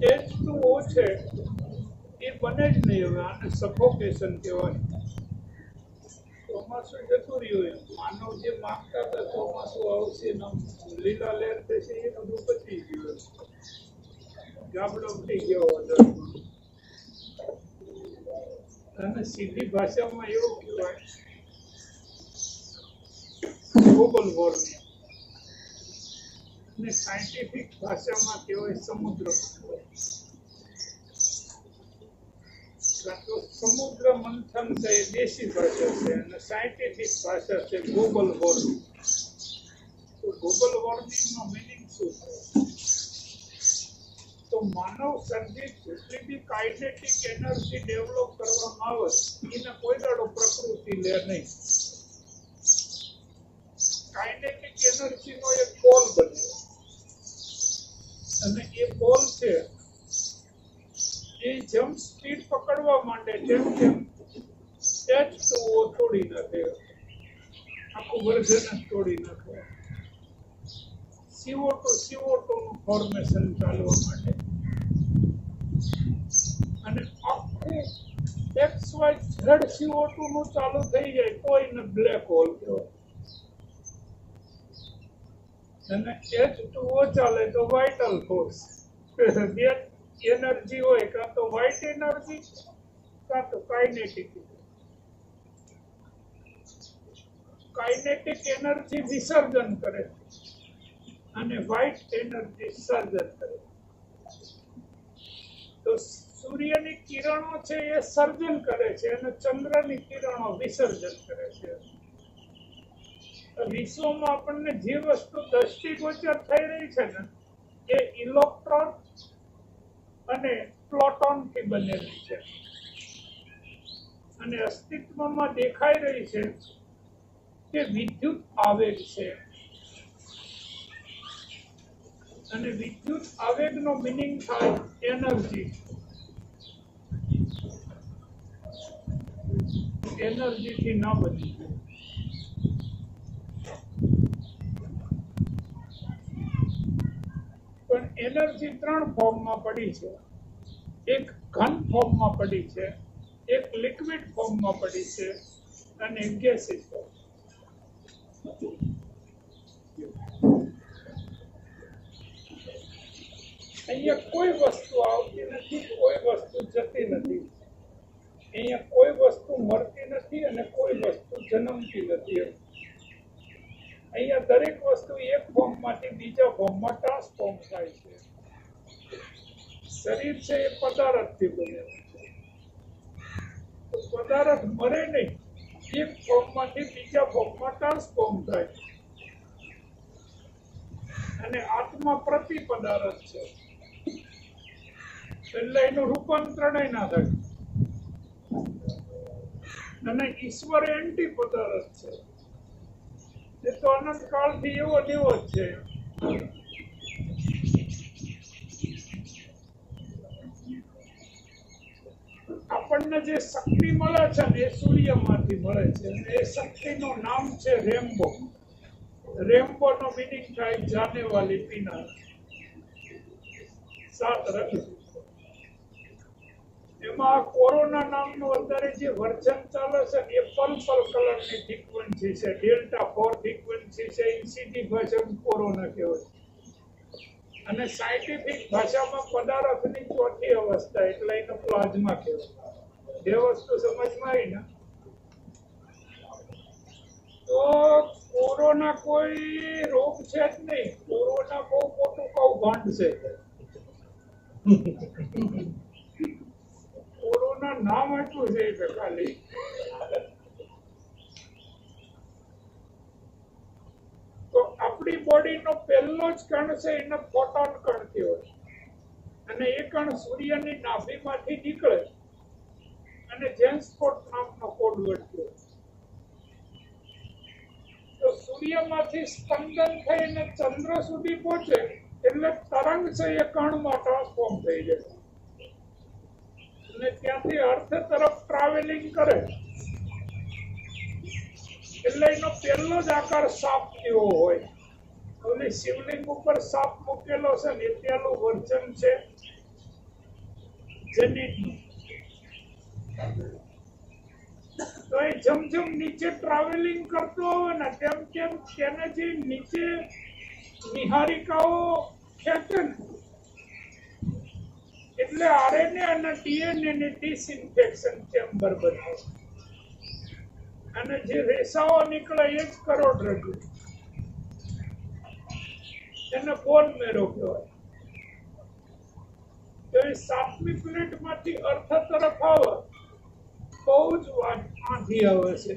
H two O છે. એ બને જ નહીં હવે. આને સફોકેશન કહેવાય. ચોમાસું જતું રહ્યું એમ. માનવ જે માગતા હતા ચોમાસું આવશે લીલા લહેર થશે એ બધું પચી ગયું ગાબડો થઈ ગયો અને સીધી ભાષામાં એવું કહેવાય. ગ્લોબલ વોર્મિંગ અને સાયન્ટિફિક ભાષામાં કહેવાય સમુદ્ર. સમુદ્ર મંથન છે દેશી ભાષા છે અને સાયન્ટિફિક ભાષા છે ગ્લોબલ વોર્મિંગ તો ગ્લોબલ વોર્મિંગનો મિનિંગ શું છે? તો માનવ સર્જિત જેટલી બી કાઇનેટિક એનર્જી ડેવલપ કરવામાં આવે, એને કોઈ દાડો પ્રકૃતિ લે નહીં. કાઇનેટિક એનર્જીનો એક કોલ બને. અને એ બોલ છે, એ જેમ સ્પીડ પકડવા માંડે જેમ તેમ એચ ટુ તોડી નાખે. આખું વર્ઝન તોડી નાખે. સીઓ ટુ સીઓ ટુ નું ફોર્મેશન ચાલવા માટે અને આખું X Y Z CO two નું ચાલુ થઈ જાય તો એને બ્લેક હોલ કહેવાય. અને એચ ટુ ઓ ચાલે તો વાઇટલ ફોર્સ બે એનર્જી હોય કાં તો વાઇટ એનર્જી કાં તો કાઇનેટિક કાઇનેટિક એનર્જી વિસર્જન કરે અને વાઇટ એનર્જી સર્જન કરે. તો સૂર્યની કિરણો છે એ સર્જન કરે છે અને ચંદ્રની કિરણો વિસર્જન કરે છે. વિશ્વમાં આપણને જે વસ્તુ દ્રષ્ટિગોચર થઈ રહી છે ને, એ ઇલેક્ટ્રોન અને પ્લોટોનથી બનેલી છે. અને અસ્તિત્વમાં દેખાઈ રહી છે કે વિદ્યુત આવેગ છે. અને વિદ્યુત આવેગનો મિનિંગ થાય એનર્જી એનર્જીથી ન બની. પણ એનર્જી ત્રણ ફોર્મમાં પડી છે. એક ઘન ફોર્મમાં પડી છે, એક લિક્વિડ ફોર્મમાં પડી છે અને ગેસિસ ફોર્મ. અહીંયા કોઈ વસ્તુ આવતી નથી, કોઈ વસ્તુ જતી નથી. અહીંયા કોઈ વસ્તુ મળતી નથી અને કોઈ વસ્તુ જન્મતી નથી. અહીંયા દરેક વસ્તુ એક ફોર્મમાંથી બીજા ફોર્મમાં ટ્રાન્સફોર્મ થાય છે. શરીર છે એ પદાર્થથી બનેલું છે. પદાર્થ મરે નહીં, એક ફોર્મમાંથી બીજા ફોર્મમાં ટ્રાન્સફોર્મ થાય અને આત્મા પ્રતિ પદાર્થ છે. એટલે એનું રૂપાંતરણ ના થાય. અને ઈશ્વર એન્ટી પદાર્થ છે. એ તો અનંત કાળથી એવો ને જ છે. આપણને જે શક્તિ મળે છે ને એ સૂર્યમાંથી મળે છે. એ શક્તિનું નામ છે રેમ્બો. રેમ્બો નો મિનિંગ થાય જાને વાલી પીના સાત રંગ. એમાં કોરોના નામનું અત્યારે જે વર્ઝન ચાલે છે એ પર્પલ કલરની ફ્રીક્વન્સી છે. ડેલ્ટા ફોર ફ્રીક્વન્સી છે એ સીધી કોરોના કહેવાય અને સાયન્ટિફિક ભાષામાં પદાર્થની ચોથી અવસ્થા એટલે એને પ્લાઝમા કહેવાય. બે વસ્તુ સમજમાં આવી ને? તો કોરોના કોઈ રોગ છે જ નહીં. કોરોના બહુ મોટું કૌભાંડ છે. કોરોના નામ એટલું છે ખાલી તો આપણી બોડીનો પહેલો જ કણ છે, એને ફોટોન કણ કહેવાય અને એ કણ સૂર્યની નાભીમાંથી નીકળે અને જેન્સપોટ નામનો કોડવર્ડ કહેવાય તો સૂર્યમાંથી સ્પંદન થઈને ચંદ્ર સુધી પહોંચે, એટલે તરંગ છે એ કણમાં ટ્રાન્સફોર્મ થઈ જાય અને ત્યાંથી અર્થ તરફ ટ્રાવેલિંગ કરે. એટલે એનો પહેલો જ આકાર સાપ જેવો હોય. ઓલી શિવલિંગ ઉપર સાપ મૂકેલો છે ને ત્યાંનું વર્જન છે. તો એ જેમ જેમ નીચે ટ્રાવેલિંગ કરતો હોય ને તેમ તેમ તેને જે નીચે નિહારિકાઓ ખેંચે ને એટલે આરએનએ અને ડીએનએ ની ડિસઇન્ફેક્શન ચેમ્બર બનાવે. અને જે રેસાઓ નીકળે એ જ કરોડરજ્જુ એને બોન મેરો કહેવાય. તો એ સાતમી પ્લેટમાંથી અર્થ તરફ આવે, બહુ જ વાત આંધી આવે છે.